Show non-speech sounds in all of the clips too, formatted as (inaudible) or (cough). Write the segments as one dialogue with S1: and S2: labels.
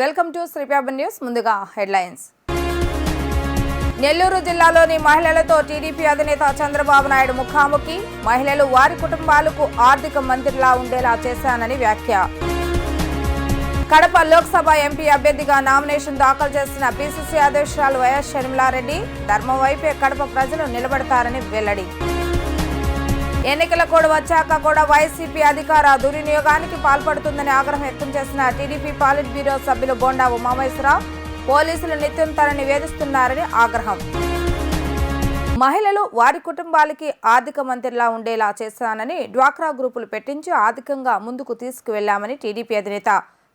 S1: Welcome to శ్రీపాబన్ news ముందుగా headlines. Nellore జిల్లాలోని మహిళలతో టీడీపీ అధినేత చంద్రబాబు నాయుడు ముఖాముఖి. మహిళలు వారి కుటుంబాలకు ఆర్థిక మంత్రిలా ఉండేలా చేశానని వ్యాఖ్య. కడప లోక్సభ ఎంపీ అభ్యర్థిగా నామినేషన్ దాఖలు చేసిన పిసిసి అధ్యక్షురాలు వైఎస్ షర్మిలారెడ్డి ధర్మం వైపే కడప ప్రజలు నిలబడతారని వెల్లడి. ఎన్నికల కోడ్ వచ్చాక కూడా వైసీపీ అధికార దుర్వినియోగానికి పాల్పడుతుందని ఆగ్రహం వ్యక్తం చేసిన టీడీపీ పాలిట్ బ్యూరో సభ్యులు బోండా ఉమామేశ్వరరావు పోలీసులు నిత్యం తనని వేధిస్తున్నారని ఆగ్రహం. మహిళలు వారి కుటుంబాలకి ఆర్థిక మంత్రిలా ఉండేలా చేశానని డ్వాక్రా గ్రూపులు పెట్టించి ఆర్థికంగా ముందుకు తీసుకువెళ్ళామని టీడీపీ అధినేత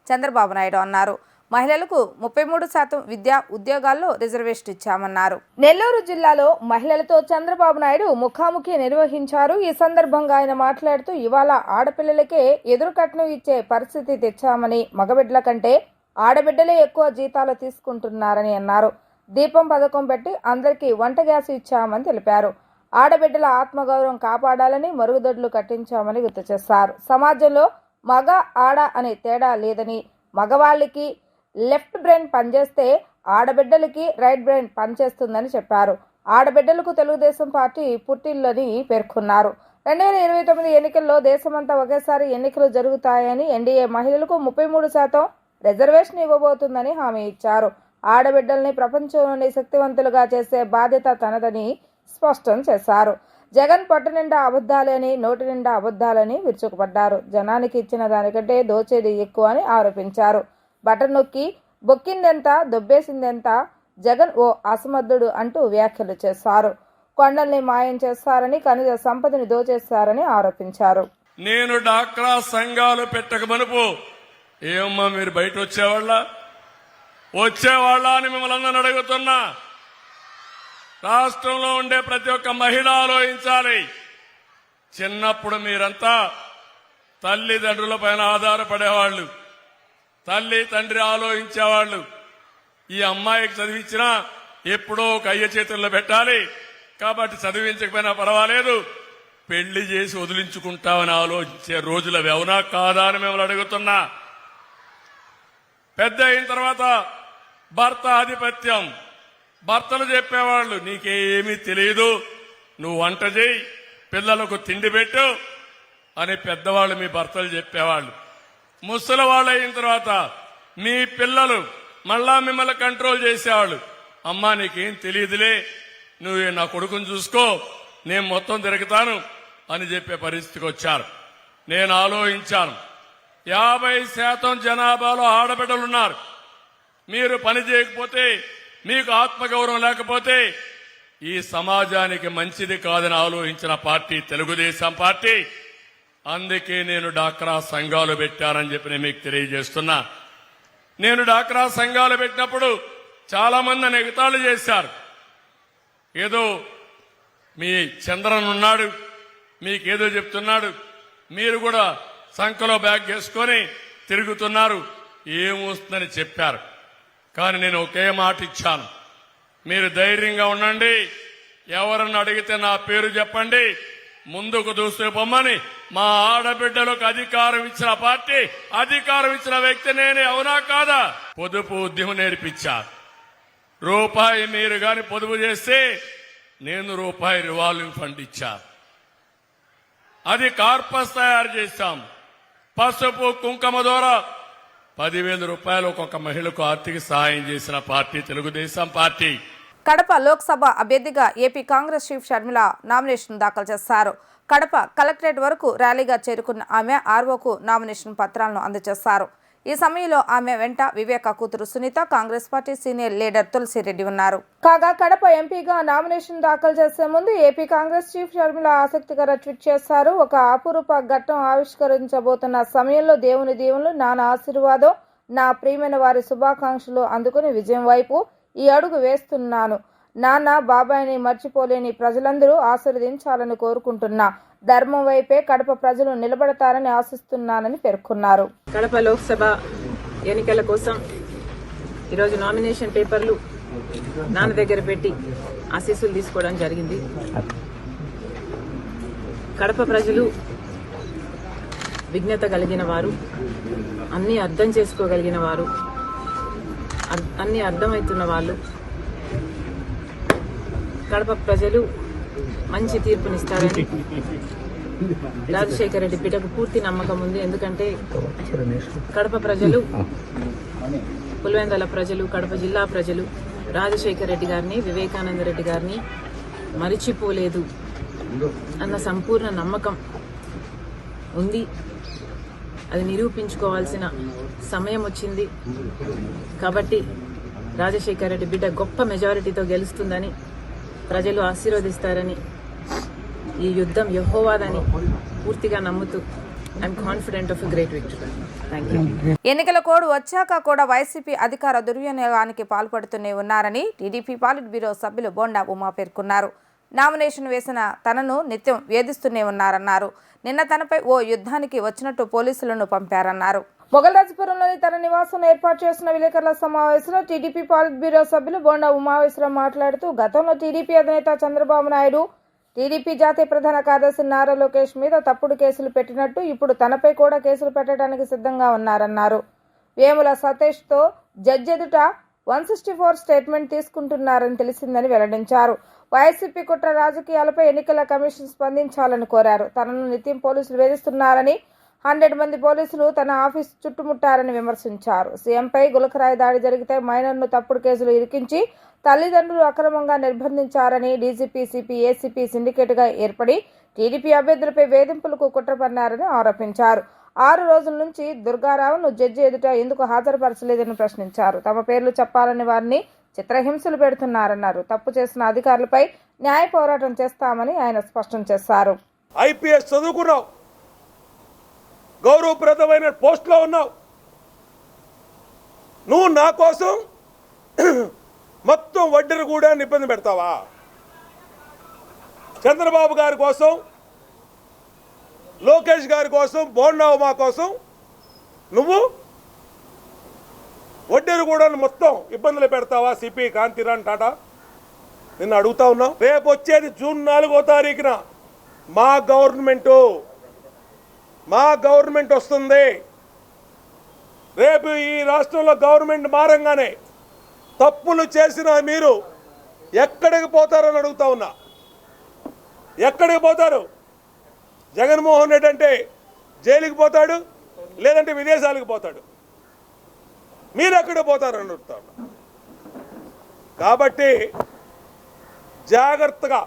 S1: చంద్రబాబు నాయుడు అన్నారు. మహిళలకు ముప్పై మూడు శాతం విద్యా ఉద్యోగాల్లో రిజర్వేషన్ ఇచ్చామన్నారు. నెల్లూరు జిల్లాలో మహిళలతో చంద్రబాబు నాయుడు ముఖాముఖి నిర్వహించారు. ఈ సందర్భంగా ఆయన మాట్లాడుతూ ఇవాళ ఆడపిల్లలకే ఎదురుకట్నం ఇచ్చే పరిస్థితి తెచ్చామని మగబిడ్డల కంటే ఆడబిడ్డలే ఎక్కువ జీతాలు తీసుకుంటున్నారని అన్నారు. దీపం పథకం పెట్టి అందరికీ వంట గ్యాస్ ఇచ్చామని తెలిపారు. ఆడబిడ్డల ఆత్మగౌరవం కాపాడాలని మరుగుదొడ్లు కట్టించామని గుర్తు చేశారు. సమాజంలో మగ ఆడ అనే తేడా లేదని మగవాళ్ళకి లెఫ్ట్ బ్రెయిన్ పనిచేస్తే ఆడబిడ్డలకి రైట్ బ్రెయిన్ పనిచేస్తుందని చెప్పారు. ఆడబిడ్డలకు తెలుగుదేశం పార్టీ పుట్టిల్లని పేర్కొన్నారు. రెండు వేల ఇరవై తొమ్మిది ఎన్నికల్లో దేశమంతా ఒకేసారి ఎన్నికలు జరుగుతాయని ఎన్డీఏ మహిళలకు ముప్పై మూడు శాతం రిజర్వేషన్ ఇవ్వబోతుందని హామీ ఇచ్చారు. ఆడబిడ్డల్ని ప్రపంచంలోని శక్తివంతులుగా చేసే బాధ్యత తనదని స్పష్టం చేశారు. జగన్ పొట్ట నిండా అబద్ధాలని నోటి నిండా అబద్ధాలని విరుచుకుపడ్డారు. జనానికి ఇచ్చిన దానికంటే దోచేది ఎక్కువ అని ఆరోపించారు. బటన్ నొక్కి బొక్కిందెంత? దొబ్బేసిందెంత? జగన్ ఓ అసమర్థుడు అంటూ వ్యాఖ్యలు చేశారు కొండల్ని మాయం చేస్తారని ఖనిజ సంపదని దోచేస్తారని ఆరోపించారు.
S2: నేను డాక్రా సంఘాలు పెట్టక మనుపు ఏమమ్మా మీరు బయట వచ్చేవాళ్ళ వచ్చేవాళ్ళ అని మిమ్మల్ని అందరూ అడుగుతున్నా. రాష్ట్రంలో ఉండే ప్రతి ఒక్క మహిళ ఆలోచించాలి. చిన్నప్పుడు మీరంతా తల్లిదండ్రుల పైన ఆధారపడేవాళ్ళు. తల్లి తండ్రి ఆలోచించేవాళ్ళు. ఈ అమ్మాయికి చదివించినా ఎప్పుడో ఒక అయ్య చేతుల్లో పెట్టాలి. కాబట్టి చదివించకపోయినా పర్వాలేదు. పెళ్ళి చేసి వదిలించుకుంటామని ఆలోచించే రోజుల అవునా కాదా అని మిమ్మల్ని అడుగుతున్నా. పెద్ద అయిన తర్వాత భర్త ఆధిపత్యం. భర్తలు చెప్పేవాళ్ళు నీకేమీ తెలియదు నువ్వు వంట చేయి పిల్లలకు తిండి పెట్టు అని పెద్దవాళ్ళు మీ భర్తలు చెప్పేవాళ్ళు. ముసలి వాళ్ళు అయిన తర్వాత మీ పిల్లలు మళ్ళా మిమ్మల్ని కంట్రోల్ చేసేవాళ్ళు. అమ్మా నీకేం తెలియదులే. నువ్వు నా కొడుకుని చూసుకో. నేను మొత్తం తిరుగుతాను అని చెప్పే పరిస్థితికి వచ్చారు. నేను ఆలోచించాను. యాభై శాతం జనాభాలో ఆడబిడ్డలున్నారు మీరు పని చేయకపోతే మీకు ఆత్మగౌరవం లేకపోతే ఈ సమాజానికి మంచిది కాదని ఆలోచించిన పార్టీ తెలుగుదేశం పార్టీ. అందుకే నేను డాక్రా సంఘాలు పెట్టానని చెప్పి నేను మీకు తెలియజేస్తున్నా. నేను డాక్రా సంఘాలు పెట్టినప్పుడు చాలా మంది నన్ను చేశారు. ఏదో మీ చంద్రన్ ఉన్నాడు మీకేదో చెప్తున్నాడు మీరు కూడా సంఖలో బ్యాగ్ వేసుకొని తిరుగుతున్నారు ఏమొస్తుందని చెప్పారు. కానీ నేను ఒకే మాట ఇచ్చాను. మీరు ధైర్యంగా ఉండండి ఎవరన్నా అడిగితే నా పేరు చెప్పండి ముందుకు దూసుకుపోమ్మని మా ఆడబిడ్డలకు అధికారం ఇచ్చిన పార్టీ అధికారం ఇచ్చిన వ్యక్తి నేనే అవునా కాదా? పొదుపు ఉద్యమం నేర్పించా. రూపాయి మీరు గాని పొదుపు చేస్తే నేను రూపాయి రివాల్వింగ్ ఫండ్ ఇచ్చా. అది కార్పస్ తయారు చేశాం. పసుపు కుంకుమ ద్వారా పదివేల రూపాయలు ఒక్కొక్క మహిళకు ఆర్థిక సహాయం చేసిన పార్టీ తెలుగుదేశం పార్టీ.
S1: కడప లోక్సభ అభ్యర్థిగా AP Congress chief Sharmila nomination దాఖలు చేశారు. కడప కలెక్టరేట్ వరకు ర్యాలీగా చేరుకున్న ఆమె ఆర్వోకు నామినేషన్ పత్రాలను అందజేశారు. ఈ సమయంలో ఆమె వెంట వివేక కూతురు Sunitha Congress party senior leader Tulasireddy ఉన్నారు. కాగా కడప ఎంపీగా నామినేషన్ దాఖలు చేసే ముందు ఏపీ కాంగ్రెస్ చీఫ్ షర్మిల ఆసక్తికర ట్వీట్ చేశారు. ఒక అపురూప ఘట్టం ఆవిష్కరించబోతున్న సమయంలో దేవుని దీవులు నానా ఆశీర్వాదం నా ప్రియమైన వారి శుభాకాంక్షలు అందుకుని విజయం వైపు ఈ అడుగు వేస్తున్నాను. నాన్న బాబాయిని మర్చిపోలేని ప్రజలందరూ ఆశీర్వదించాలని కోరుకుంటున్నా. ధర్మం వైపే కడప ప్రజలు నిలబడతారని ఆశిస్తున్నానని పేర్కొన్నారు.
S3: కడప లోక్సభ ఎన్నికల కోసం ఈరోజు నామినేషన్ పేపర్లు నాన్న దగ్గర పెట్టి ఆశీస్సులు తీసుకోవడం జరిగింది. కడప ప్రజలు విఘ్నత కలిగిన వారు అన్ని అర్థం చేసుకోగలిగిన వారు అన్ని అర్థమవుతున్న వాళ్ళు. కడప ప్రజలు మంచి తీర్పునిస్తారని రాజశేఖర రెడ్డి పీటకు పూర్తి నమ్మకం ఉంది. ఎందుకంటే కడప ప్రజలు పులివెందల ప్రజలు కడప జిల్లా ప్రజలు రాజశేఖర రెడ్డి గారిని వివేకానంద రెడ్డి గారిని మరిచిపోలేదు అన్న సంపూర్ణ నమ్మకం ఉంది. అది నిరూపించుకోవాల్సిన సమయం వచ్చింది. కాబట్టి రాజశేఖర రెడ్డి బిడ్డ గొప్ప మెజారిటీతో గెలుస్తుందని ప్రజలు ఆశీర్వదిస్తారని ఈ యుద్ధం యహోవాదని పూర్తిగా నమ్ముతూ I'm confident of great victory
S1: ఎన్నికల కోడ్ వచ్చాక కూడా వైసీపీ అధికార దుర్వినియోగానికి పాల్పడుతూనే ఉన్నారని టీడీపీ పాలిట్ బ్యూరో సభ్యులు బొండా ఉమా పేర్కొన్నారు. నామినేషన్ వేసిన తనను నిత్యం వేధిస్తూనే ఉన్నారన్నారు. నిన్న తనపై ఓ యుద్ధానికి వచ్చినట్టు పోలీసులను పంపారన్నారు. మొగల్రాజపురంలోని తన నివాసంలో ఏర్పాటు చేసిన విలేకరుల సమావేశంలో టీడీపీ పాలిట్ బ్యూరో సభ్యులు బోండా ఉమావేశ్వరం మాట్లాడుతూ గతంలో టీడీపీ అధినేత చంద్రబాబు నాయుడు టీడీపీ జాతీయ ప్రధాన కార్యదర్శి నారా లోకేష్ మీద తప్పుడు కేసులు పెట్టినట్టు ఇప్పుడు తనపై కూడా కేసులు పెట్టడానికి సిద్ధంగా ఉన్నారన్నారు. వేముల సతీష్తో జడ్జి ఎదుట వన్ సిక్స్టీ ఫోర్ స్టేట్మెంట్ తీసుకుంటున్నారని తెలిసిందని వెల్లడించారు. వైసీపీ కుట్ర రాజకీయాలపై ఎన్నికల కమిషన్ స్పందించాలని కోరారు. తనను నిత్యం పోలీసులు వేధిస్తున్నారని హండ్రెడ్ మంది పోలీసులు తన ఆఫీస్ చుట్టుముట్టారని విమర్శించారు. సీఎంపై గులకరాయి దాడి జరిగితే మైనర్ను తప్పుడు కేసులు ఇరికించి తల్లిదండ్రులు అక్రమంగా నిర్బంధించారని డీజీపీ సిపి ఏసీపీ సిండికేట్గా ఏర్పడి టీడీపీ అభ్యర్థులపై వేధింపులకు కుట్రపన్నారని ఆరోపించారు. ఆరు రోజుల నుంచి దుర్గారావును జడ్జి ఎదుట ఎందుకు హాజరుపరచలేదని ప్రశ్నించారు. తమ పేర్లు చెప్పాలని వారిని చిత్రహింసలు పెడుతున్నారన్నారు. తప్పు చేసిన అధికారులపై న్యాయ పోరాటం చేస్తామని ఆయన స్పష్టం చేశారు.
S4: ఐపీఎస్ చదువుకున్నావు. గౌరవప్రదమైన పోస్ట్లో ఉన్నావు. నువ్వు నా కోసం (clears throat) మొత్తం వడ్డీని కూడా ఇబ్బంది పెడతావా? చంద్రబాబు గారి కోసం లోకేష్ గారి కోసం బోండావుమా కోసం నువ్వు వడ్డీని కూడా మొత్తం ఇబ్బందులు పెడతావా? సిపి కాంతిరాన్ టాటా? నిన్ను అడుగుతా ఉన్నావు రేపు వచ్చేది జూన్ నాలుగో తారీఖున. మా గవర్నమెంటు మా గవర్నమెంట్ వస్తుంది. రేపు ఈ రాష్ట్రంలో గవర్నమెంట్ మారంగానే తప్పులు చేసిన మీరు ఎక్కడికి పోతారని అడుగుతా ఉన్నా. ఎక్కడికి పోతారు? జగన్మోహన్ రెడ్డి అంటే జైలుకి పోతాడు లేదంటే విదేశాలకు పోతాడు. మీరు ఎక్కడ పోతారని అడుగుతాడు కాబట్టి జాగ్రత్తగా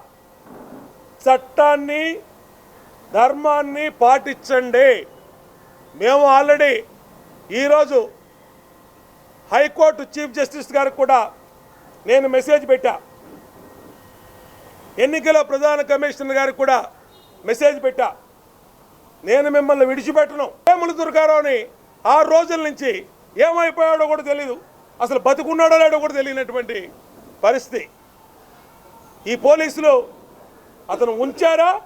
S4: చట్టాన్ని ధర్మాన్ని పాటించండి. మేము ఆల్రెడీ ఈరోజు హైకోర్టు చీఫ్ జస్టిస్ గారికి కూడా నేను మెసేజ్ పెట్టా. ఎన్నికల ప్రధాన కమిషనర్ గారికి కూడా మెసేజ్ పెట్టా. నేను మిమ్మల్ని విడిచిపెట్టను. వేముల దుర్గారావుని ఆరు రోజుల నుంచి ఏమైపోయాడో కూడా తెలియదు అసలు బతుకున్నాడో లేడో కూడా తెలియనటువంటి పరిస్థితి. ఈ పోలీసులు అతను ఉంచారా?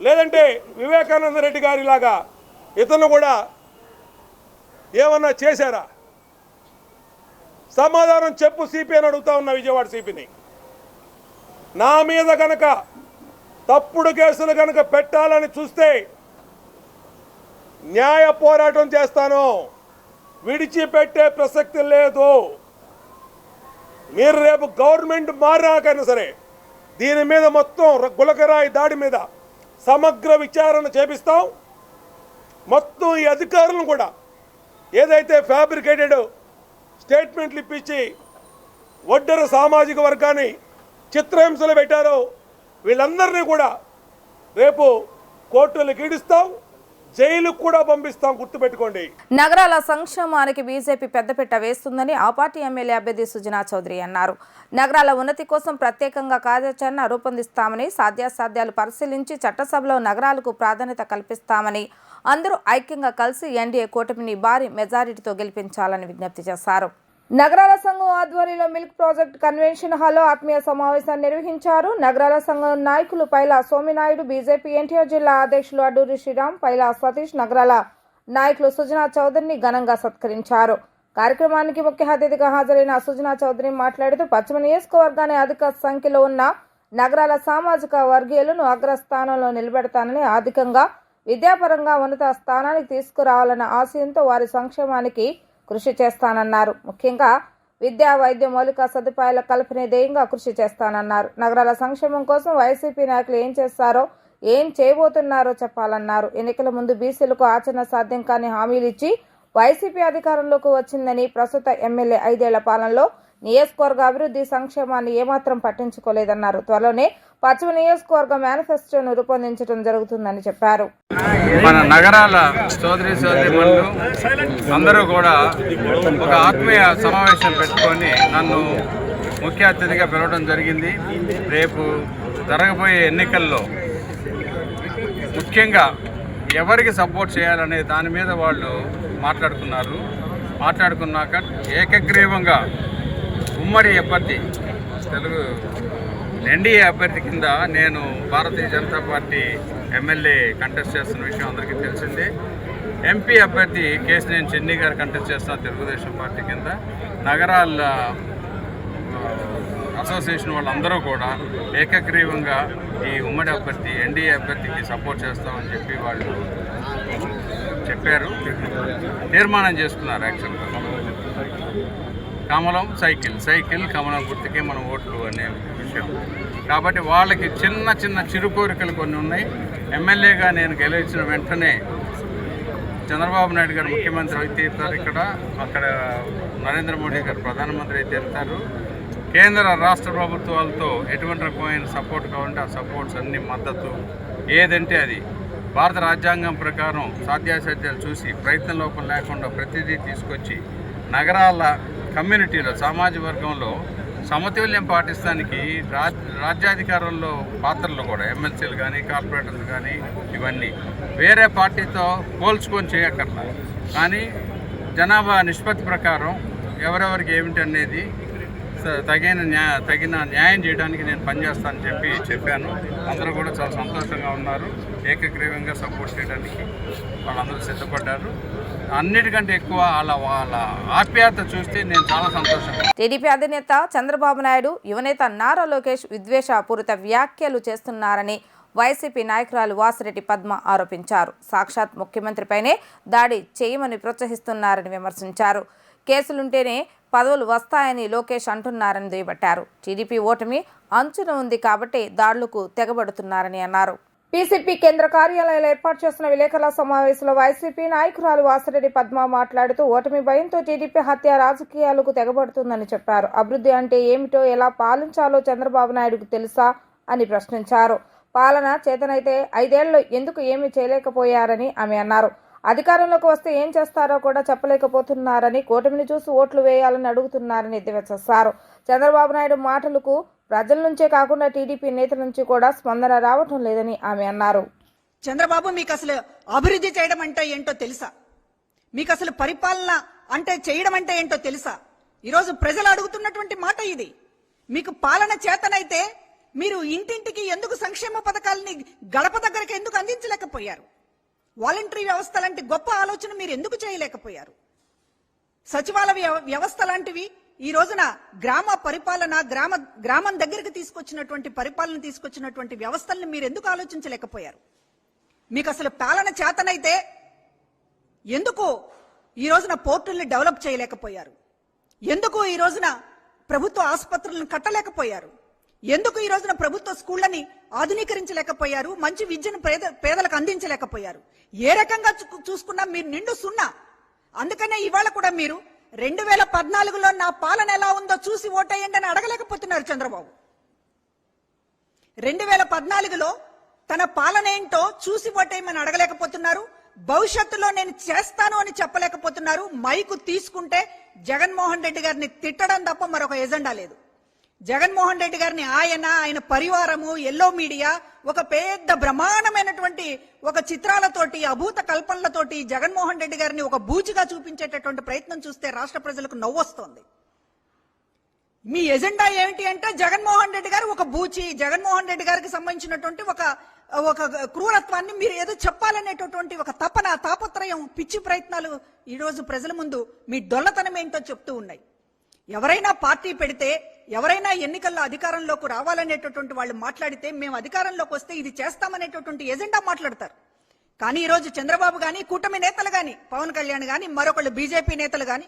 S4: లేదంటే వివేకానంద రెడ్డి గారిలాగా ఇతను కూడా ఏమన్నా చేశారా? సమాధానం చెప్పు సిపి అని అడుగుతా ఉన్నా విజయవాడ సిపిని. నా మీద కనుక తప్పుడు కేసులు కనుక పెట్టాలని చూస్తే న్యాయ పోరాటం చేస్తాను. విడిచిపెట్టే ప్రసక్తి లేదు. మీరు రేపు గవర్నమెంట్ మారాకైనా సరే దీని మీద మొత్తం గులకరాయి దాడి మీద సమగ్ర విచారణ చేపిస్తాం. మొత్తం ఈ అధికారులను కూడా ఏదైతే ఫ్యాబ్రికేటెడ్ స్టేట్మెంట్లు ఇప్పించి ఒడ్డర సామాజిక వర్గాన్ని చిత్రహింసలు పెట్టారో వీళ్ళందరినీ కూడా రేపు కోర్టులు గీడిస్తాం జైలుకు కూడా పంపిస్తాం గుర్తుపెట్టుకోండి.
S1: నగరాల సంక్షేమానికి బీజేపీ పెద్దపీట వేస్తుందని ఆ పార్టీ ఎమ్మెల్యే అభ్యర్థి సుజనా చౌదరి అన్నారు. నగరాల ఉన్నతి కోసం ప్రత్యేకంగా కార్యాచరణ రూపొందిస్తామని సాధ్యాసాధ్యాలు పరిశీలించి చట్టసభలో నగరాలకు ప్రాధాన్యత కల్పిస్తామని అందరూ ఐక్యంగా కలిసి ఎన్డీఏ కూటమిని భారీ మెజారిటీతో గెలిపించాలని విజ్ఞప్తి చేశారు. నగరాల సంఘం ఆధ్వర్యంలో మిల్క్ ప్రాజెక్ట్ కన్వెన్షన్ హాల్లో ఆత్మీయ సమావేశాన్ని నిర్వహించారు. నగరాల సంఘం నాయకులు పైలా సోమినాయుడు బీజేపీ ఎన్టీఆర్ జిల్లా అధ్యక్షులు అడ్డూరి శ్రీరామ్ పైలా సతీష్ నగరాల నాయకులు సుజనా చౌదరిని ఘనంగా సత్కరించారు. కార్యక్రమానికి ముఖ్య అతిథిగా హాజరైన సుజనా చౌదరి మాట్లాడుతూ పశ్చిమ నియోజకవర్గాన్ని అధిక సంఖ్యలో ఉన్న నగరాల సామాజిక వర్గీయులను అగ్రస్థానంలో నిలబెడతానని ఆర్థికంగా విద్యాపరంగా ఉన్నత స్థానానికి తీసుకురావాలన్న ఆశయంతో వారి సంక్షేమానికి కృషి చేస్తానన్నారు. ముఖ్యంగా విద్యా వైద్య మౌలిక సదుపాయాల కల్పనే ధ్యేయంగా కృషి చేస్తానన్నారు. నగరాల సంక్షేమం కోసం వైసీపీ నాయకులు ఏం చేస్తారో ఏం చేయబోతున్నారో చెప్పాలన్నారు. ఎన్నికల ముందు బీసీలకు ఆచరణ సాధ్యం కాని హామీలు ఇచ్చి వైసీపీ అధికారంలోకి వచ్చిందని ప్రస్తుత ఎమ్మెల్యే ఐదేళ్ళ పాలనలో నియోజకవర్గ అభివృద్ధి సంక్షేమాన్ని ఏమాత్రం పట్టించుకోలేదన్నారు. త్వరలోనే పశ్చిమ నియోజకవర్గ మేనిఫెస్టోను రూపొందించడం జరుగుతుందని చెప్పారు.
S5: మన నగరాల సోదరి సోదరిమణులు అందరూ కూడా ఒక ఆత్మీయ సమావేశం పెట్టుకొని నన్ను ముఖ్య అతిథిగా పిలవడం జరిగింది. రేపు జరగబోయే ఎన్నికల్లో ముఖ్యంగా ఎవరికి సపోర్ట్ చేయాలనే దాని మీద వాళ్ళు మాట్లాడుకున్నారు. మాట్లాడుకున్నాక ఏకగ్రీవంగా ఉమ్మడి అభ్యర్థి. తెలుగు ఎన్డీఏ అభ్యర్థి కింద నేను Bharatiya Janata party MLA contest చేస్తున్న విషయం అందరికీ తెలిసిందే. ఎంపీ అభ్యర్థి కేసినేని చెన్ని గారు కంటెస్ట్ చేస్తున్న తెలుగుదేశం పార్టీ కింద. నగరాల అసోసియేషన్ వాళ్ళందరూ కూడా ఏకగ్రీవంగా ఈ ఉమ్మడి అభ్యర్థి ఎన్డీఏ అభ్యర్థికి సపోర్ట్ చేస్తామని చెప్పి వాళ్ళు చెప్పారు. తీర్మానం చేసుకున్నారు యాక్చువల్గా. కమలం సైకిల్ సైకిల్ కమలం గుర్తుకే మన ఓట్లు అనే విషయం. కాబట్టి వాళ్ళకి చిన్న చిన్న చిరు కోరికలు కొన్ని ఉన్నాయి. ఎమ్మెల్యేగా నేను గెలిచిన వెంటనే చంద్రబాబు నాయుడు గారు ముఖ్యమంత్రి అయితే ఇస్తారు ఇక్కడ. అక్కడ నరేంద్ర మోడీ గారు ప్రధానమంత్రి అయితే ఇస్తారు కేంద్ర రాష్ట్ర ప్రభుత్వాలతో ఎటువంటి రకమైన సపోర్ట్ కావాలంటే ఆ సపోర్ట్స్ అన్ని మద్దతు. ఏదంటే అది. భారత రాజ్యాంగం ప్రకారం సాధ్యాసాధ్యాలు చూసి ప్రయత్న లోపం లేకుండా ప్రతిదీ తీసుకొచ్చి నగరాల కమ్యూనిటీలో సామాజిక వర్గంలో సమతుల్యం పాటిస్తానికి రాజ్ రాజ్యాధికారంలో పాత్రలు కూడా ఎమ్మెల్సీలు కానీ కార్పొరేటర్లు కానీ ఇవన్నీ వేరే పార్టీతో పోల్చుకొని చేయక్కర్లా. కానీ జనాభా నిష్పత్తి ప్రకారం ఎవరెవరికి ఏమిటి అనేది స- తగిన న్యాయ తగిన న్యాయం చేయడానికి నేను పనిచేస్తానని చెప్పి చెప్పాను. అందరూ కూడా చాలా సంతోషంగా ఉన్నారు. ఏకగ్రీవంగా సపోర్ట్ చేయడానికి వాళ్ళందరూ సిద్ధపడ్డారు. అన్నిటికంటే ఎక్కువ వాళ్ళ వాళ్ళ ఆప్యాయత చూస్తే నేను చాలా సంతోషం.
S1: టీడీపీ అధినేత చంద్రబాబు నాయుడు యువనేత నారా లోకేష్ విద్వేషపూరిత వ్యాఖ్యలు చేస్తున్నారని వైసీపీ నాయకురాలు వాసిరెడ్డి పద్మ ఆరోపించారు. సాక్షాత్ ముఖ్యమంత్రిపైనే దాడి చేయమని ప్రోత్సహిస్తున్నారని విమర్శించారు. కేసులుంటేనే పదవులు వస్తాయని లోకేష్ అంటున్నారని దుయ్యబట్టారు. టీడీపీ ఓటమి అంచున ఉంది కాబట్టి దాడులకు తెగబడుతున్నారని అన్నారు. పీసీపీ కేంద్ర కార్యాలయంలో ఏర్పాటు చేసిన విలేకరుల సమావేశంలో వైసీపీ నాయకురాలు వాసిరెడ్డి పద్మ మాట్లాడుతూ ఓటమి భయంతో టీడీపీ హత్య రాజకీయాలకు తెగబడుతుందని చెప్పారు. అభివృద్ధి అంటే ఏమిటో ఎలా పాలించాలో చంద్రబాబు నాయుడుకు తెలుసా అని ప్రశ్నించారు. పాలన చేతనైతే ఐదేళ్ళు ఎందుకు ఏమీ చేయలేకపోయారని ఆమె అన్నారు. అధికారంలోకి వస్తే ఏం చేస్తారో కూడా చెప్పలేకపోతున్నారని కూటమిని చూసి ఓట్లు వేయాలని అడుగుతున్నారని ఎద్దేవా చేశారు. చంద్రబాబు నాయుడు మాటలకు ప్రజల నుంచే కాకుండా టీడీపీ నేతల నుంచి కూడా స్పందన రావటం లేదని ఆమె అన్నారు.
S6: చంద్రబాబు మీకు అసలు అభివృద్ధి చేయడం అంటే ఏంటో తెలుసా? మీకు అసలు పరిపాలన అంటే చేయడం అంటే ఏంటో తెలుసా? ఈరోజు ప్రజలు అడుగుతున్నటువంటి మాట ఇది. మీకు పాలన చేతనైతే మీరు ఇంటింటికి ఎందుకు సంక్షేమ పథకాలని గడప దగ్గరకు ఎందుకు అందించలేకపోయారు? వాలంటరీ వ్యవస్థ లాంటి గొప్ప ఆలోచన మీరు ఎందుకు చేయలేకపోయారు? సచివాలయ వ్యవ- వ్యవస్థ లాంటివి ఈ రోజున గ్రామ పరిపాలన గ్రామ గ్రామం దగ్గరికి తీసుకొచ్చినటువంటి పరిపాలన తీసుకొచ్చినటువంటి వ్యవస్థల్ని మీరు ఎందుకు ఆలోచించలేకపోయారు? మీకు అసలు పాలన చేతనైతే ఎందుకు ఈ రోజున పోర్టుల్ని డెవలప్ చేయలేకపోయారు? ఎందుకు ఈ రోజున ప్రభుత్వ ఆసుపత్రులను కట్టలేకపోయారు? ఎందుకు ఈ రోజున ప్రభుత్వ స్కూళ్ళని ఆధునీకరించలేకపోయారు? మంచి విద్యను పేద పేదలకు అందించలేకపోయారు? ఏ రకంగా చూ- చూసుకున్నా మీరు నిండు సున్నా. అందుకనే ఇవాళ కూడా మీరు రెండు వేల పద్నాలుగులో నా పాలన ఎలా ఉందో చూసి ఓటేయండి అని అడగలేకపోతున్నారు చంద్రబాబు. రెండు వేల పద్నాలుగులో తన పాలన ఏంటో చూసి ఓటేయమని అడగలేకపోతున్నారు. భవిష్యత్తులో నేను చేస్తాను అని చెప్పలేకపోతున్నారు. మైకు తీసుకుంటే జగన్మోహన్ రెడ్డి గారిని తిట్టడం తప్ప మరొక ఎజెండా లేదు. జగన్మోహన్ రెడ్డి గారిని ఆయన ఆయన పరివారము ఎల్లో మీడియా ఒక పెద్ద బ్రహ్మాండమైనటువంటి ఒక చిత్రాలతోటి అభూత కల్పనలతోటి జగన్మోహన్ రెడ్డి గారిని ఒక బూచిగా చూపించేటటువంటి ప్రయత్నం చూస్తే రాష్ట్ర ప్రజలకు నవ్వొస్తోంది. మీ ఎజెండా ఏమిటి అంటే జగన్మోహన్ రెడ్డి గారు ఒక బూచి జగన్మోహన్ రెడ్డి గారికి సంబంధించినటువంటి ఒక ఒక క్రూరత్వాన్ని మీరు ఏదో చెప్పాలనేటటువంటి ఒక తపన తాపత్రయం పిచ్చి ప్రయత్నాలు ఈరోజు ప్రజల ముందు మీ డొల్లతనం ఏంటో చెప్తూ ఉన్నాయి. ఎవరైనా పార్టీ పెడితే ఎవరైనా ఎన్నికల్లో అధికారంలోకి రావాలనేటటువంటి వాళ్ళు మాట్లాడితే మేము అధికారంలోకి వస్తే ఇది చేస్తామనేటటువంటి ఎజెండా మాట్లాడతారు. కానీ ఈరోజు చంద్రబాబు గాని కూటమి నేతలు గాని పవన్ కళ్యాణ్ గాని మరొకళ్ళు బీజేపీ నేతలు గాని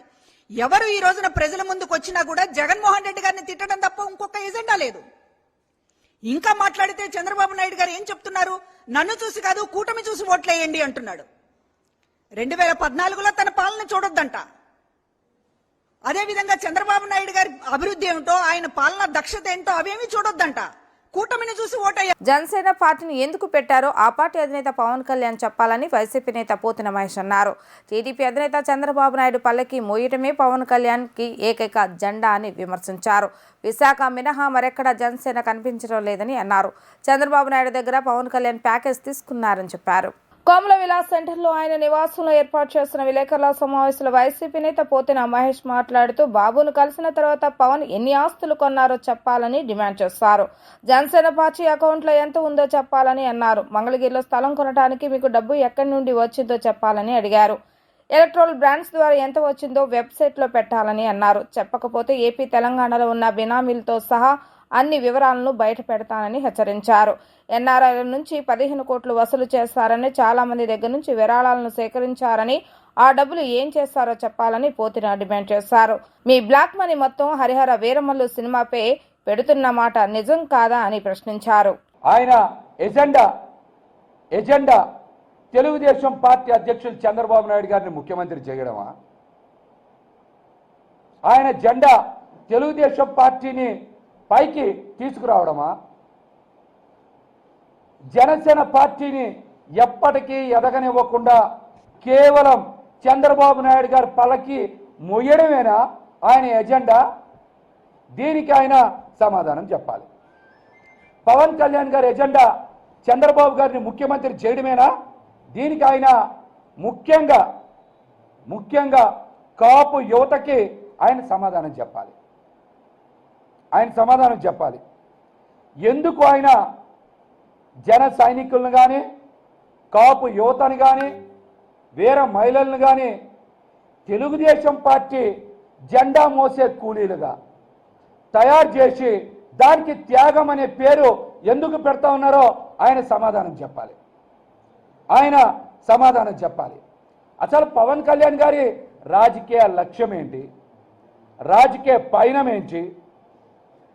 S6: ఎవరు ఈ రోజున ప్రజల ముందుకు వచ్చినా కూడా జగన్మోహన్ రెడ్డి గారిని తిట్టడం తప్ప ఇంకొక ఎజెండా లేదు. ఇంకా మాట్లాడితే చంద్రబాబు నాయుడు గారు ఏం చెప్తున్నారు? నన్ను చూసి కాదు కూటమి చూసి ఓట్లేయండి అంటున్నాడు. రెండు వేల పద్నాలుగులో తన పాలన చూడొద్దంట. అదేవిధంగా చంద్రబాబు నాయుడు గారి అభివృద్ధి ఏమిటో ఆయన పాలన దక్షత ఏంటో అవేమీ చూడొద్దంట. కూటమిని చూసి ఓటయ్య.
S1: జనసేన పార్టీని ఎందుకు పెట్టారో ఆ పార్టీ అధినేత పవన్ కళ్యాణ్ చెప్పాలని వైసీపీ నేత పోతిన మహేష్ అన్నారు. టీడీపీ అధినేత చంద్రబాబు నాయుడు పల్లకి మోయటమే పవన్ కళ్యాణ్కి ఏకైక జెండా అని విమర్శించారు. విశాఖ మినహా మరెక్కడా జనసేన కనిపించడం లేదని అన్నారు. చంద్రబాబు నాయుడు దగ్గర పవన్ కళ్యాణ్ ప్యాకేజ్ తీసుకున్నారని చెప్పారు. కోమల విలాస్ సెంటర్లో ఆయన నివాసంలో ఏర్పాటు చేసిన విలేకరుల సమావేశంలో వైసీపీ నేత పోతిన మహేష్ మాట్లాడుతూ బాబును కలిసిన తర్వాత పవన్ ఎన్ని ఆస్తులు కొన్నారో చెప్పాలని డిమాండ్ చేశారు. జనసేన పార్టీ అకౌంట్లో ఎంత ఉందో చెప్పాలని అన్నారు. మంగళగిరిలో స్థలం కొనడానికి మీకు డబ్బు ఎక్కడి నుండి వచ్చిందో చెప్పాలని అడిగారు. ఎలక్ట్రోల్ బ్రాండ్స్ ద్వారా ఎంత వచ్చిందో వెబ్సైట్లో పెట్టాలని అన్నారు. చెప్పకపోతే ఏపీ తెలంగాణలో ఉన్న బినామీలతో సహా అన్ని వివరాలను బయట పెడతానని హెచ్చరించారు. ఎన్ఆర్ఐల నుంచి పదిహేను కోట్లు వసూలు చేస్తారని చాలా మంది దగ్గర నుంచి విరాళాలను సేకరించారని ఆ డబ్బులు ఏం చేస్తారో చెప్పాలని పోతిన డిమాండ్ చేశారు. మీ బ్లాక్ మనీ మొత్తం హరిహర వీరమల్లు సినిమాపై పెడుతున్న మాట నిజం కాదా అని ప్రశ్నించారు.
S7: ఆయన ఎజెండా ఎజెండా తెలుగుదేశం పార్టీ అధ్యక్షులు చంద్రబాబు నాయుడు గారిని ముఖ్యమంత్రి చేయడమా? ఆయన జెండా తెలుగుదేశం పార్టీని పైకి తీసుకురావడమా? జనసేన పార్టీని ఎప్పటికీ ఎదగనివ్వకుండా కేవలం చంద్రబాబు నాయుడు గారి పల్లకి మొయ్యడమేనా ఆయన ఎజెండా? దీనికి ఆయన సమాధానం చెప్పాలి. పవన్ కళ్యాణ్ గారి ఎజెండా చంద్రబాబు గారిని ముఖ్యమంత్రి చేయడమేనా? దీనికి ఆయన ముఖ్యంగా ముఖ్యంగా కాపు యువతకి ఆయన సమాధానం చెప్పాలి. ఆయన సమాధానం చెప్పాలి. ఎందుకు ఆయన జన సైనికులను కానీ కాపు యువతను కానీ వేరే మహిళలను కానీ తెలుగుదేశం పార్టీ జెండా మోసే కూలీలుగా తయారు చేసి దానికి త్యాగం అనే పేరు ఎందుకు పెడతా ఉన్నారో ఆయన సమాధానం చెప్పాలి. ఆయన సమాధానం చెప్పాలి. అసలు పవన్ కళ్యాణ్ గారి రాజకీయ లక్ష్యం ఏంటి? రాజకీయ పయనం ఏంటి?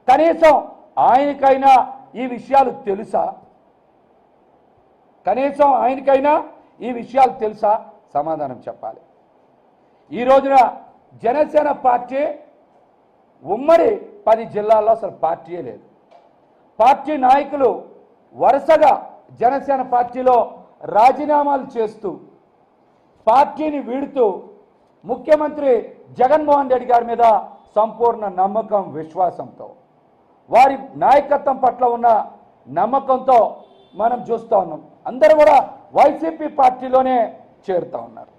S7: కనీసం ఆయనకైనా ఈ విషయాలు తెలుసా? కనీసం ఆయనకైనా ఈ విషయాలు తెలుసా? సమాధానం చెప్పాలి. ఈ రోజున జనసేన పార్టీ ఉమ్మడి పది జిల్లాల్లో అసలు పార్టీయే లేదు. పార్టీ నాయకులు వరుసగా జనసేన పార్టీలో రాజీనామాలు చేస్తూ పార్టీని వీడుతూ ముఖ్యమంత్రి జగన్మోహన్ రెడ్డి గారి మీద సంపూర్ణ నమ్మకం విశ్వాసంతో వారి నాయకత్వం పట్ల ఉన్న నమ్మకంతో మనం చూస్తూ ఉన్నాం. అందరూ కూడా వైసీపీ పార్టీలోనే చేరుతా ఉన్నారు.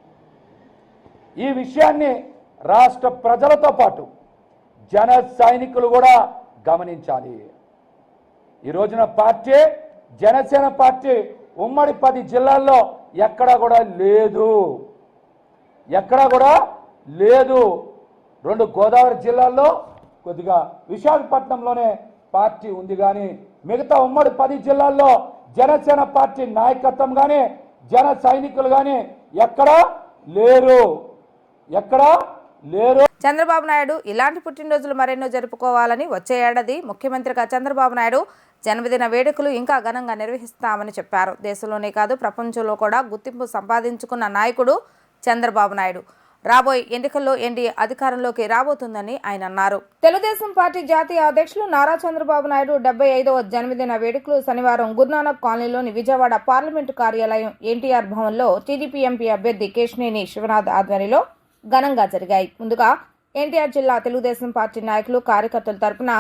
S7: ఈ విషయాన్ని రాష్ట్ర ప్రజలతో పాటు జన సైనికులు కూడా గమనించాలి. ఈ రోజున పార్టీ జనసేన పార్టీ ఉమ్మడి పది జిల్లాల్లో ఎక్కడా కూడా లేదు. ఎక్కడా కూడా లేదు. రెండు గోదావరి జిల్లాల్లో కొద్దిగా విశాఖపట్నంలోనే పార్టీ ఉంది కానీ మిగతా ఉమ్మడి పది జిల్లాల్లో జనసేన పార్టీ నాయకత్వం కానీ జన సైనికులు కానీ ఎక్కడా లేరు. ఎక్కడా లేరు.
S1: చంద్రబాబు నాయుడు ఇలాంటి పుట్టినరోజులు మరెన్నో జరుపుకోవాలని వచ్చే ఏడాది ముఖ్యమంత్రిగా చంద్రబాబు నాయుడు జన్మదిన వేడుకలు ఇంకా ఘనంగా నిర్వహిస్తామని చెప్పారు. దేశంలోనే కాదు ప్రపంచంలో కూడా గుర్తింపు సంపాదించుకున్న నాయకుడు చంద్రబాబు నాయుడు. రాబోయే ఎన్నికల్లో ఎన్డీఏ అధికారంలోకి రాబోతుందని ఆయన అన్నారు. తెలుగుదేశం పార్టీ జాతీయ అధ్యక్షులు నారా చంద్రబాబు నాయుడు డెబ్బై ఐదవ జన్మదిన వేడుకలు శనివారం గురునానక్ కాలనీలోని విజయవాడ పార్లమెంటు కార్యాలయం ఎన్టీఆర్ భవన్లో టీడీపీ ఎంపీ అభ్యర్థి కేశినేని శివనాథ్ ఆధ్వర్యంలో ఘనంగా జరిగాయి. ముందుగా ఎన్టీఆర్ జిల్లా తెలుగుదేశం పార్టీ నాయకులు కార్యకర్తల తరపున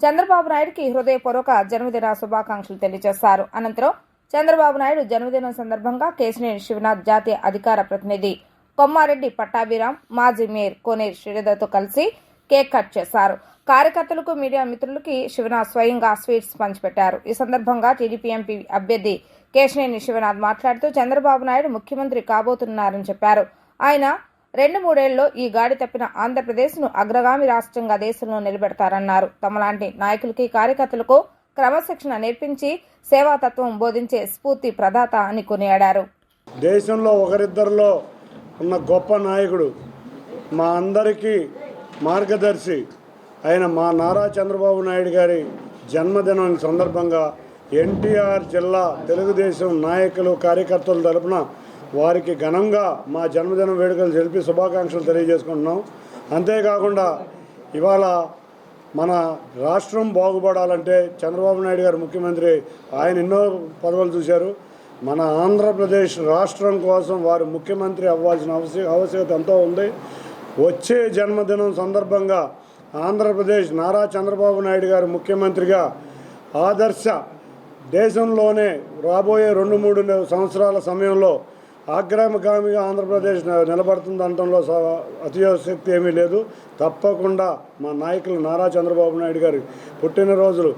S1: చంద్రబాబు నాయుడుకి హృదయపూర్వక జన్మదిన శుభాకాంక్షలు తెలియజేశారు. అనంతరం చంద్రబాబు నాయుడు జన్మదినం సందర్భంగా కేశినేని శివనాథ్ జాతీయ అధికార ప్రతినిధి కొమ్మారెడ్డి పట్టాభిరామ్ మాజీ మేయర్ కోనేరు శ్రీధర్తో కలిసి కేక్ కట్ చేశారు. కార్యకర్తలకు మీడియా మిత్రులకి శివనాథ్ స్వయంగా స్వీట్స్ పంచిపెట్టారు. ఈ సందర్భంగా టీడీపీ ఎంపీ అభ్యర్థి కేశినేని శివనాథ్ మాట్లాడుతూ చంద్రబాబు నాయుడు ముఖ్యమంత్రి కాబోతున్నారని చెప్పారు. ఆయన రెండు మూడేళ్ళలో ఈ గాడి తప్పిన ఆంధ్రప్రదేశ్ను అగ్రగామి రాష్ట్రంగా దేశంలో నిలబెడతారన్నారు. తమలాంటి నాయకులకి కార్యకర్తలకు క్రమశిక్షణ నేర్పించి సేవాతత్వం బోధించే స్ఫూర్తి ప్రదాత అని కొనియాడారు.
S8: దేశంలో ఒకరిద్దరిలో ఉన్న గొప్ప నాయకుడు మా అందరికీ మార్గదర్శి అయిన మా నారా చంద్రబాబు నాయుడు గారి జన్మదినం సందర్భంగా ఎన్టీఆర్ జిల్లా తెలుగుదేశం నాయకులు కార్యకర్తల తరపున వారికి ఘనంగా మా జన్మదిన వేడుకలు జరిపి శుభాకాంక్షలు తెలియజేసుకుంటున్నాం. అంతేకాకుండా ఇవాళ మన రాష్ట్రం బాగుపడాలంటే చంద్రబాబు నాయుడు గారు ముఖ్యమంత్రి ఆయన ఎన్నో పదవులు చూశారు. మన ఆంధ్రప్రదేశ్ రాష్ట్రం కోసం వారు ముఖ్యమంత్రి అవ్వాల్సిన అవశ్య ఆవశ్యకత ఎంతో ఉంది. వచ్చే జన్మదినం సందర్భంగా ఆంధ్రప్రదేశ్ నారా చంద్రబాబు నాయుడు గారు ముఖ్యమంత్రిగా ఆదర్శ దేశంలోనే రాబోయే రెండు మూడు సంవత్సరాల సమయంలో ఆగ్రామగామిగా ఆంధ్రప్రదేశ్ నిలబడుతుంది అనడంలో స- అతిశక్తి ఏమీ లేదు. తప్పకుండా మా నాయకులు నారా చంద్రబాబు నాయుడు గారి పుట్టినరోజులు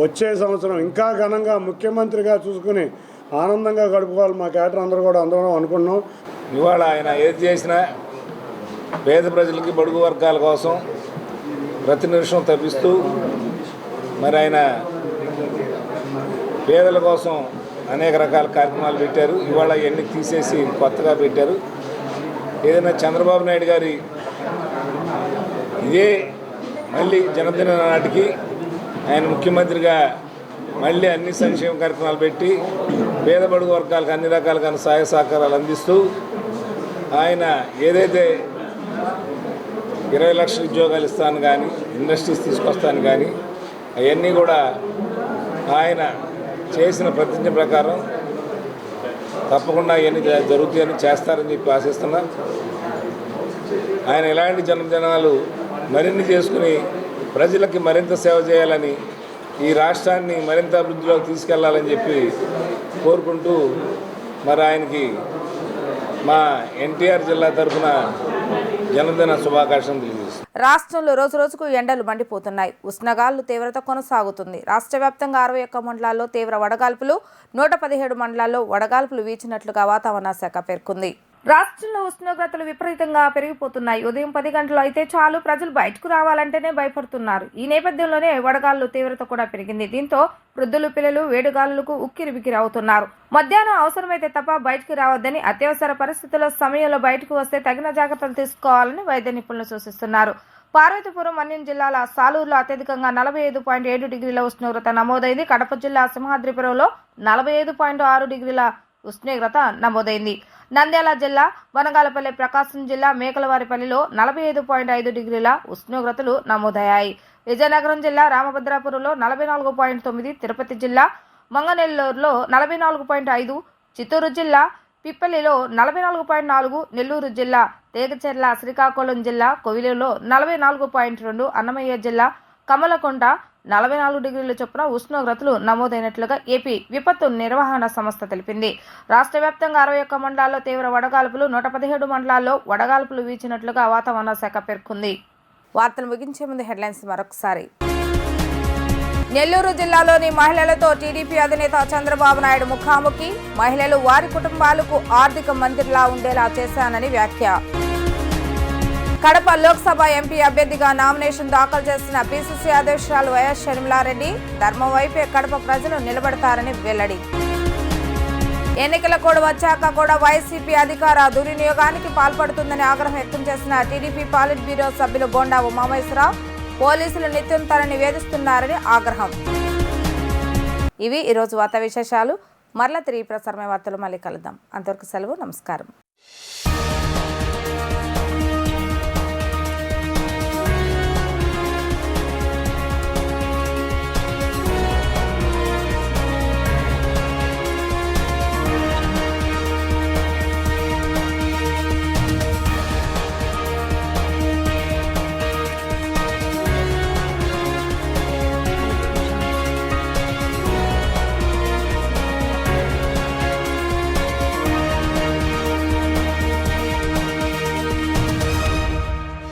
S8: వచ్చే సంవత్సరం ఇంకా ఘనంగా ముఖ్యమంత్రిగా చూసుకుని ఆనందంగా గడుపుకోవాలి మా క్యాటర్ అందరూ కూడా అందరం అనుకున్నాం.
S9: ఇవాళ ఆయన ఏది చేసినా పేద ప్రజలకి బడుగు వర్గాల కోసం ప్రతి నిమిషం తప్పిస్తూ మరి ఆయన పేదల కోసం అనేక రకాల కార్యక్రమాలు పెట్టారు. ఇవాళ ఇవన్నీ తీసేసి కొత్తగా పెట్టారు. ఏదైనా చంద్రబాబు నాయుడు గారి ఇదే మళ్ళీ జన్మదిన నాటికి ఆయన ముఖ్యమంత్రిగా మళ్ళీ అన్ని సంక్షేమ కార్యక్రమాలు పెట్టి పేద బడుగు వర్గాలకు అన్ని రకాలుగా సహాయ సహకారాలు అందిస్తూ ఆయన ఏదైతే ఇరవై లక్షల ఉద్యోగాలు ఇస్తాను కానీ ఇండస్ట్రీస్ తీసుకొస్తాను కానీ అవన్నీ కూడా ఆయన చేసిన ప్రతిజ్ఞ ప్రకారం తప్పకుండా అవన్నీ జరుగుతాయని చేస్తారని చెప్పి ఆశిస్తున్నా. ఆయన ఇలాంటి జన్మదినాలు మరిన్ని చేసుకుని ప్రజలకి మరింత సేవ చేయాలని ఈ రాష్ట్రాన్ని మరింత అభివృద్ధిలోకి తీసుకెళ్ళాలని చెప్పి కోరుకుంటూ మరి ఆయనకి మా ఎన్టీఆర్ జిల్లా తరఫున జనదన శుభాకాంక్షలు తెలియజేస్తున్నాను
S1: రాష్ట్రంలో రోజు రోజుకు ఎండలు మండిపోతున్నాయి. ఉష్ణగాలు తీవ్రత కొనసాగుతుంది. రాష్ట్ర వ్యాప్తంగా అరవై ఒక్క మండలాల్లో తీవ్ర వడగాల్పులు నూట పదిహేడు మండలాల్లో వడగాల్పులు వీచినట్లుగా వాతావరణ శాఖ పేర్కొంది. రాష్ట్రంలో ఉష్ణోగ్రతలు విపరీతంగా పెరిగిపోతున్నాయి. ఉదయం పది గంటలు అయితే చాలు ప్రజలు బయటకు రావాలంటేనే భయపడుతున్నారు. ఈ నేపథ్యంలోనే వడగాళ్ళు తీవ్రత కూడా పెరిగింది. దీంతో వృద్ధులు పిల్లలు వేడిగాలులకు ఉక్కిరి బిక్కిరి అవుతున్నారు. మధ్యాహ్నం అవసరమైతే తప్ప బయటకు రావద్దని అత్యవసర పరిస్థితుల సమయంలో బయటకు వస్తే తగిన జాగ్రత్తలు తీసుకోవాలని వైద్య నిపుణులు సూచిస్తున్నారు. పార్వతీపురం అన్యం జిల్లాల సాలూరులో అత్యధికంగా నలభై ఐదు పాయింట్ ఏడు డిగ్రీల ఉష్ణోగ్రత నమోదైంది. కడప జిల్లా సింహాద్రిపురంలో నలభై ఐదు పాయింట్ ఆరు డిగ్రీల ఉష్ణోగ్రత నమోదైంది. నంద్యాల జిల్లా వనగాలపల్లి ప్రకాశం జిల్లా మేకలవారిపల్లిలో నలభై ఐదు పాయింట్ ఐదు డిగ్రీల ఉష్ణోగ్రతలు నమోదయ్యాయి. విజయనగరం జిల్లా రామభద్రాపురంలో నలభై నాలుగు పాయింట్ తొమ్మిది తిరుపతి జిల్లా మంగనెల్లూరులో నలభై నాలుగు పాయింట్ ఐదు చిత్తూరు జిల్లా పిప్పలిలో నలభై నాలుగు పాయింట్ నాలుగు నెల్లూరు జిల్లా తేగచెర్ల శ్రీకాకుళం జిల్లా కొవిలిలో నలభై నాలుగు పాయింట్ రెండు అన్నమయ్య జిల్లా కమలకొండ నలభై నాలుగు డిగ్రీల చొప్పున ఉష్ణోగ్రతలు నమోదైనట్లుగా ఏపీ విపత్తు నిర్వహణ సంస్థ తెలిపింది. రాష్ట్ర వ్యాప్తంగా అరవై ఒక్క మండలాల్లో తీవ్ర వడగాల్పులు నూట పదిహేడు మండలాల్లో వడగాల్పులు వీచినట్లుగా వాతావరణ శాఖ పేర్కొంది. వార్తలు ముగించే ముందు హెడ్లైన్స్ మరొకసారి. నెల్లూరు జిల్లాలోని మహిళలతో టీడీపీ అధినేత చంద్రబాబు నాయుడు ముఖాముఖి. మహిళలు వారి కుటుంబాలకు ఆర్థిక మంత్రిలా ఉండేలా చేశానని వ్యాఖ్య. కడప లోక్సభ ఎంపీ అభ్యర్థిగా నామినేషన్ దాఖలు చేసిన పిసిసి అధ్యక్షురాలు వైఎస్ షర్మిలారెడ్డి ధర్మం వైపే కడప ప్రజలు నిలబడతారని వెల్లడి. ఎన్నికల కోడ్ వచ్చాక కూడా వైసీపీ అధికార దుర్వినియోగానికి పాల్పడుతుందని ఆగ్రహం వ్యక్తం చేసిన టీడీపీ పాలిట్ బ్యూరో సభ్యులు బోండా ఉమామేశ్వరరావు పోలీసులు నిత్యం తనని వేధిస్తున్నారని ఆగ్రహం. ఇవి ఈరోజు వార్తా విశేషాలు. మరలా తిరిగి ప్రసారమే వార్తలు మళ్ళీ కలుద్దాం. అంతవరకు సెలవు నమస్కారం.